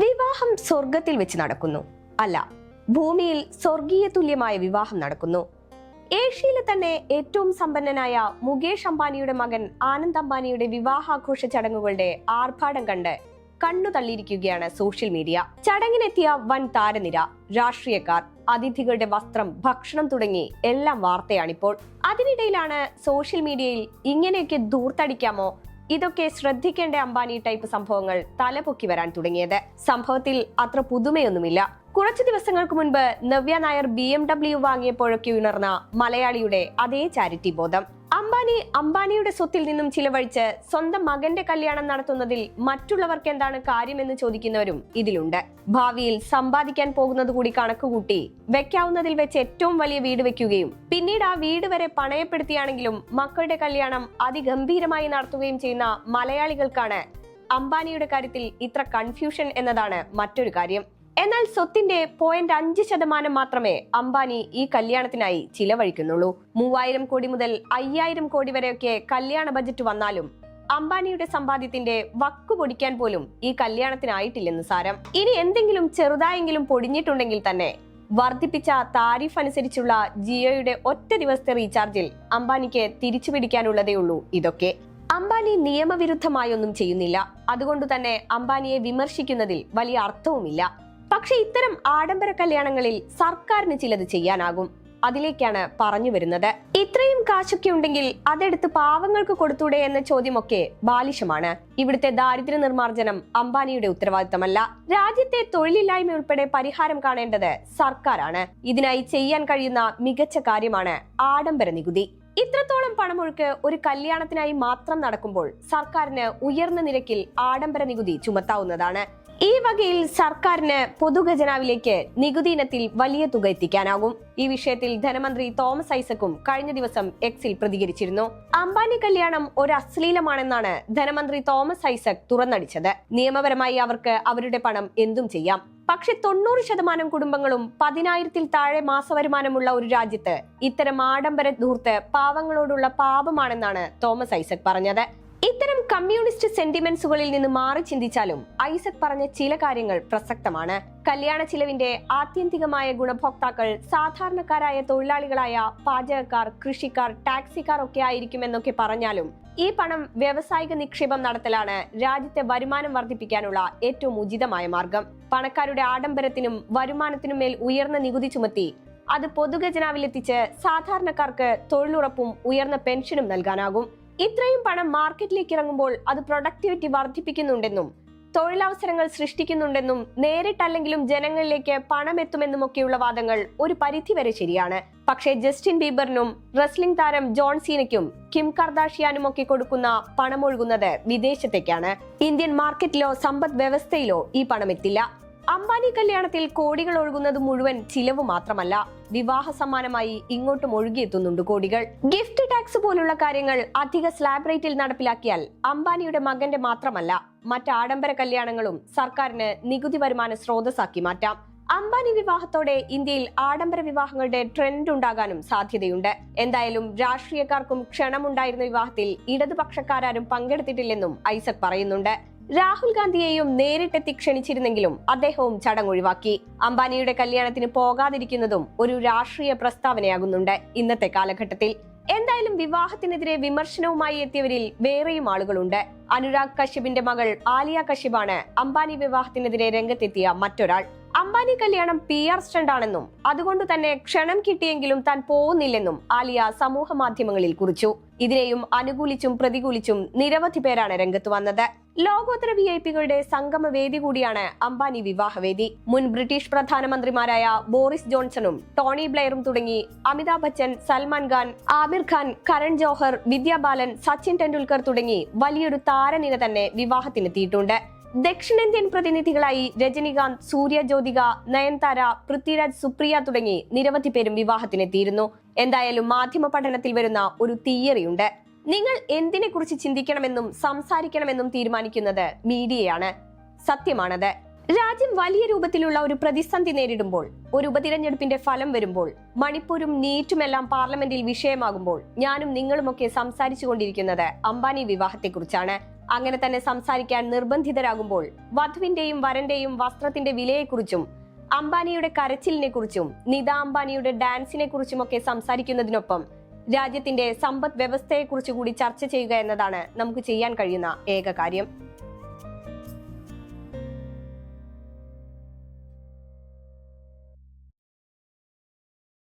വിവാഹം സ്വർഗത്തിൽ വെച്ച് നടക്കുന്നു. അല്ല ഭൂമിയിൽ സ്വർഗീയ തുല്യമായ വിവാഹം നടക്കുന്നു. ഏഷ്യയിലെ തന്നെ ഏറ്റവും സമ്പന്നനായ മുകേഷ് അംബാനിയുടെ മകൻ ആനന്ദ് അംബാനിയുടെ വിവാഹാഘോഷ ചടങ്ങുകളുടെ ആർഭാടം കണ്ട് കണ്ണു തള്ളിയിരിക്കുകയാണ് സോഷ്യൽ മീഡിയ. ചടങ്ങിനെത്തിയ വൻ താരനിര രാഷ്ട്രീയക്കാർ അതിഥികളുടെ വസ്ത്രം ഭക്ഷണം തുടങ്ങി എല്ലാം വാർത്തയാണിപ്പോൾ. അതിനിടയിലാണ് സോഷ്യൽ മീഡിയയിൽ ഇങ്ങനെയൊക്കെ ദൂർത്തടിക്കാമോ ഇതൊക്കെ ശ്രദ്ധിക്കേണ്ട അംബാനി ടൈപ്പ് സംഭവങ്ങൾ തലപൊക്കി വരാൻ തുടങ്ങിയത്. സംഭവത്തിൽ അത്ര പുതുമയൊന്നുമില്ല. കുറച്ചു ദിവസങ്ങൾക്ക് മുൻപ് Navya Nair B M W വാങ്ങിയപ്പോഴൊക്കെ ഉണർന്ന മലയാളിയുടെ അതേ ചാരിറ്റി ബോധം. അംബാനി അംബാനിയുടെ സ്വത്തിൽ നിന്നും ചിലവഴിച്ച് സ്വന്തം മകന്റെ കല്യാണം നടത്തുന്നതിൽ മറ്റുള്ളവർക്ക് എന്താണ് കാര്യമെന്ന് ചോദിക്കുന്നവരും ഇതിലുണ്ട്. ഭാവിയിൽ സമ്പാദിക്കാൻ പോകുന്നത് കൂടി കണക്കുകൂട്ടി വെക്കാവുന്നതിൽ വെച്ച് ഏറ്റവും വലിയ വീട് വെക്കുകയും പിന്നീട് ആ വീട് വരെ പണയപ്പെടുത്തിയാണെങ്കിലും മക്കളുടെ കല്യാണം അതിഗംഭീരമായി നടത്തുകയും ചെയ്യുന്ന മലയാളികൾക്കാണ് അംബാനിയുടെ കാര്യത്തിൽ ഇത്ര കൺഫ്യൂഷൻ എന്നതാണ് മറ്റൊരു കാര്യം. എന്നാൽ സ്വത്തിന്റെ പോയിന്റ് അഞ്ച് ശതമാനം മാത്രമേ അംബാനി ഈ കല്യാണത്തിനായി ചിലവഴിക്കുന്നുള്ളൂ. മൂവായിരം കോടി മുതൽ അയ്യായിരം കോടി വരെയൊക്കെ കല്യാണ ബജറ്റ് വന്നാലും അംബാനിയുടെ സമ്പാദ്യത്തിന്റെ വക്കു പൊടിക്കാൻ പോലും ഈ കല്യാണത്തിനായിട്ടില്ലെന്ന് സാരം. ഇനി എന്തെങ്കിലും ചെറുതായെങ്കിലും പൊടിഞ്ഞിട്ടുണ്ടെങ്കിൽ തന്നെ വർദ്ധിപ്പിച്ച താരിഫ് അനുസരിച്ചുള്ള ജിയോയുടെ ഒറ്റ ദിവസത്തെ റീചാർജിൽ അംബാനിക്ക് തിരിച്ചു പിടിക്കാനുള്ളതേ ഉള്ളൂ ഇതൊക്കെ. അംബാനി നിയമവിരുദ്ധമായൊന്നും ചെയ്യുന്നില്ല. അതുകൊണ്ട് തന്നെ അംബാനിയെ വിമർശിക്കുന്നതിൽ വലിയ അർത്ഥവുമില്ല. പക്ഷെ ഇത്തരം ആഡംബര കല്യാണങ്ങളിൽ സർക്കാരിന് ചിലത് ചെയ്യാനാകും. അതിലേക്കാണ് പറഞ്ഞു വരുന്നത്. ഇത്രയും കാശൊക്കെ ഉണ്ടെങ്കിൽ അതെടുത്ത് പാവങ്ങൾക്ക് കൊടുത്തൂടെ എന്ന ചോദ്യമൊക്കെ ബാലിശമാണ്. ഇവിടുത്തെ ദാരിദ്ര്യ നിർമ്മാർജനം അംബാനിയുടെ ഉത്തരവാദിത്തമല്ല. രാജ്യത്തെ തൊഴിലില്ലായ്മ ഉൾപ്പെടെ പരിഹാരം കാണേണ്ടത് സർക്കാരാണ്. ഇതിനായി ചെയ്യാൻ കഴിയുന്ന മികച്ച കാര്യമാണ് ആഡംബര നികുതി. ഇത്രത്തോളം പണമൊഴുക്ക് ഒരു കല്യാണത്തിനായി മാത്രം നടക്കുമ്പോൾ സർക്കാരിന് ഉയർന്ന നിരക്കിൽ ആഡംബര നികുതി ചുമത്താവുന്നതാണ്. ഈ വകയിൽ സർക്കാരിന് പൊതുഖജനാവിലേക്ക് നികുതി ഇനത്തിൽ വലിയ തുക എത്തിക്കാനാകും. ഈ വിഷയത്തിൽ ധനമന്ത്രി തോമസ് ഐസക്കും കഴിഞ്ഞ ദിവസം എക്സിൽ പ്രതികരിച്ചിരുന്നു. അംബാനി കല്യാണം ഒരു അശ്ലീലമാണെന്നാണ് ധനമന്ത്രി തോമസ് ഐസക് തുറന്നടിച്ചത്. നിയമപരമായി അവർക്ക് അവരുടെ പണം എന്തും ചെയ്യാം. പക്ഷെ തൊണ്ണൂറ് ശതമാനം കുടുംബങ്ങളും പതിനായിരത്തിൽ താഴെ മാസവരുമാനമുള്ള ഒരു രാജ്യത്ത് ഇത്തരം ആഡംബര ധൂർത്ത് പാവങ്ങളോടുള്ള പാപമാണെന്നാണ് തോമസ് ഐസക് പറഞ്ഞത്. ഇത്തരം കമ്മ്യൂണിസ്റ്റ് സെന്റിമെന്റ്സുകളിൽ നിന്ന് മാറി ചിന്തിച്ചാലും ഐസക് പറഞ്ഞ ചില കാര്യങ്ങൾ പ്രസക്തമാണ്. കല്യാണ ചിലവിന്റെ ആത്യന്തികമായ ഗുണഭോക്താക്കൾ സാധാരണക്കാരായ തൊഴിലാളികളായ പാചകക്കാർ കൃഷിക്കാർ ടാക്സിക്കാർ ഒക്കെ ആയിരിക്കുമെന്നൊക്കെ പറഞ്ഞാലും ഈ പണം വ്യവസായിക നിക്ഷേപം നടത്തലാണ് രാജ്യത്തെ വരുമാനം വർദ്ധിപ്പിക്കാനുള്ള ഏറ്റവും ഉചിതമായ മാർഗം. പണക്കാരുടെ ആഡംബരത്തിനും വരുമാനത്തിനും മേൽ ഉയർന്ന നികുതി ചുമത്തി അത് പൊതുഖജനാവിലെത്തിച്ച് സാധാരണക്കാർക്ക് തൊഴിലുറപ്പും ഉയർന്ന പെൻഷനും നൽകാനാകും. ഇത്രയും പണം മാർക്കറ്റിലേക്ക് ഇറങ്ങുമ്പോൾ അത് പ്രൊഡക്ടിവിറ്റി വർദ്ധിപ്പിക്കുന്നുണ്ടെന്നും തൊഴിലവസരങ്ങൾ സൃഷ്ടിക്കുന്നുണ്ടെന്നും നേരിട്ടല്ലെങ്കിലും ജനങ്ങളിലേക്ക് പണം എത്തുമെന്നുമൊക്കെയുള്ള വാദങ്ങൾ ഒരു പരിധിവരെ ശരിയാണ്. പക്ഷേ ജസ്റ്റിൻ ബീബറിനും റെസ്ലിംഗ് താരം ജോൺ സീനയ്ക്കും കിം കർദാഷിയാനും ഒക്കെ കൊടുക്കുന്ന പണമൊഴുകുന്നത് വിദേശത്തേക്കാണ്. ഇന്ത്യൻ മാർക്കറ്റിലോ സമ്പദ് വ്യവസ്ഥയിലോ ഈ പണം എത്തില്ല അംബാനി കല്യാണത്തിൽ കോടികൾ ഒഴുകുന്നത് മുഴുവൻ ചിലവ് മാത്രമല്ല. വിവാഹ സമ്മാനമായി ഇങ്ങോട്ടും ഒഴുകിയെത്തുന്നുണ്ട് കോടികൾ. ഗിഫ്റ്റ് ടാക്സ് പോലുള്ള കാര്യങ്ങൾ അധിക സ്ലാബ് റേറ്റിൽ നടപ്പിലാക്കിയാൽ അംബാനിയുടെ മകന്റെ മാത്രമല്ല മറ്റ് ആഡംബര കല്യാണങ്ങളും സർക്കാരിന് നികുതി വരുമാന സ്രോതസ്സാക്കി മാറ്റാം. അംബാനി വിവാഹത്തോടെ ഇന്ത്യയിൽ ആഡംബര വിവാഹങ്ങളുടെ ട്രെൻഡ് ഉണ്ടാകാനും സാധ്യതയുണ്ട്. എന്തായാലും രാഷ്ട്രീയക്കാർക്കും ക്ഷണമുണ്ടായിരുന്ന വിവാഹത്തിൽ ഇടതുപക്ഷക്കാരും പങ്കെടുത്തിട്ടില്ലെന്നും ഐസക് പറയുന്നുണ്ട്. രാഹുൽ ഗാന്ധിയെയും നേരിട്ടെത്തി ക്ഷണിച്ചിരുന്നെങ്കിലും അദ്ദേഹവും ചടങ്ങൊഴിവാക്കി. അംബാനിയുടെ കല്യാണത്തിന് പോകാതിരിക്കുന്നതും ഒരു രാഷ്ട്രീയ പ്രസ്താവനയാകുന്നുണ്ട് ഇന്നത്തെ കാലഘട്ടത്തിൽ. എന്തായാലും വിവാഹത്തിനെതിരെ വിമർശനവുമായി എത്തിയവരിൽ വേറെയും ആളുകളുണ്ട്. അനുരാഗ് കശ്യപിന്റെ മകൾ ആലിയ കശ്യപാണ് അംബാനി വിവാഹത്തിനെതിരെ രംഗത്തെത്തിയ മറ്റൊരാൾ. അംബാനി കല്യാണം പി ആർ സ്റ്റണ്ടാണെന്നും അതുകൊണ്ട് തന്നെ ക്ഷണം കിട്ടിയെങ്കിലും താൻ പോകുന്നില്ലെന്നും ആലിയ സമൂഹ മാധ്യമങ്ങളിൽ കുറിച്ചു. ഇതിനെയും അനുകൂലിച്ചും പ്രതികൂലിച്ചും നിരവധി പേരാണ് രംഗത്ത് വന്നത്. ലോകോത്തര വി ഐ പികളുടെ സംഗമ വേദി കൂടിയാണ് അംബാനി വിവാഹവേദി. മുൻ ബ്രിട്ടീഷ് പ്രധാനമന്ത്രിമാരായ ബോറിസ് ജോൺസണും ടോണി ബ്ലെയറും തുടങ്ങി അമിതാഭ് ബച്ചൻ സൽമാൻ ഖാൻ ആമിർ ഖാൻ കരൺ ജോഹർ വിദ്യാ ബാലൻ സച്ചിൻ ടെണ്ടുൽക്കർ തുടങ്ങി വലിയൊരു താരനിര തന്നെ വിവാഹത്തിനെത്തിയിട്ടുണ്ട്. ദക്ഷിണേന്ത്യൻ പ്രതിനിധികളായി രജനികാന്ത് സൂര്യ ജ്യോതിക നയൻതാര പൃഥ്വിരാജ് സുപ്രിയ തുടങ്ങി നിരവധി പേരും വിവാഹത്തിനെത്തിയിരുന്നു. എന്തായാലും മാധ്യമ പഠനത്തിൽ വരുന്ന ഒരു തിയറിയുണ്ട്. നിങ്ങൾ എന്തിനെ കുറിച്ച് ചിന്തിക്കണമെന്നും സംസാരിക്കണമെന്നും തീരുമാനിക്കുന്നത് മീഡിയയാണ്. സത്യമാണത്. രാജ്യം വലിയ രൂപത്തിലുള്ള ഒരു പ്രതിസന്ധി നേരിടുമ്പോൾ ഒരു ഉപതിരഞ്ഞെടുപ്പിന്റെ ഫലം വരുമ്പോൾ മണിപ്പൂരും നീറ്റുമെല്ലാം പാർലമെന്റിൽ വിഷയമാകുമ്പോൾ ഞാനും നിങ്ങളുമൊക്കെ സംസാരിച്ചു കൊണ്ടിരിക്കുന്നത് അംബാനി വിവാഹത്തെക്കുറിച്ചാണ്. അങ്ങനെ തന്നെ സംസാരിക്കാൻ നിർബന്ധിതരാകുമ്പോൾ വധുവിന്റെയും വരന്റെയും വസ്ത്രത്തിന്റെ വിലയെക്കുറിച്ചും അംബാനിയുടെ കരച്ചിലിനെ കുറിച്ചും നിത അംബാനിയുടെ ഡാൻസിനെ കുറിച്ചുമൊക്കെ സംസാരിക്കുന്നതിനൊപ്പം രാജ്യത്തിന്റെ സമ്പദ് വ്യവസ്ഥയെക്കുറിച്ച് കൂടി ചർച്ച ചെയ്യുക എന്നതാണ് നമുക്ക് ചെയ്യാൻ കഴിയുന്ന ഏക കാര്യം.